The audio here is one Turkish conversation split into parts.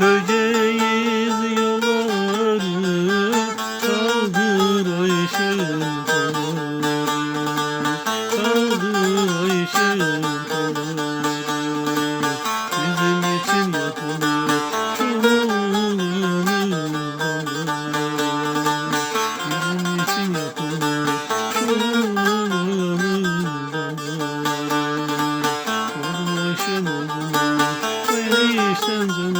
Köyceğiz yolları Kaldır Ayşe'nin kolları Kaldır Ayşe'nin Bizim için yapılır Çoğunun Bizim için yapılır Çoğunun Kaldır Ayşe'nin kolları Ayşe'nin kolları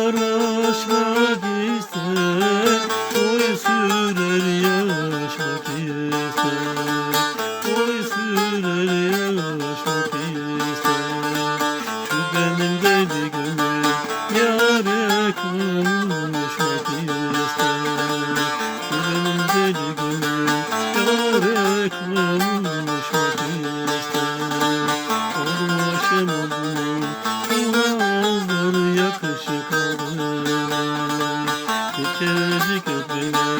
yaraşmak ister Boy sürer yaraşmak ister. Boy sürer yaraşmak ister. Şu benim deli gönül Yare kavuşmak ister. Şu benim deli gönül Yare kavuşmak ister Oldum aşem oldum kaşı kadınım İçeri köpüğüm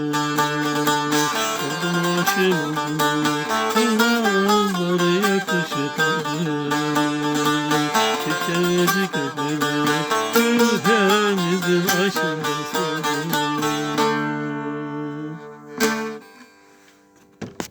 başım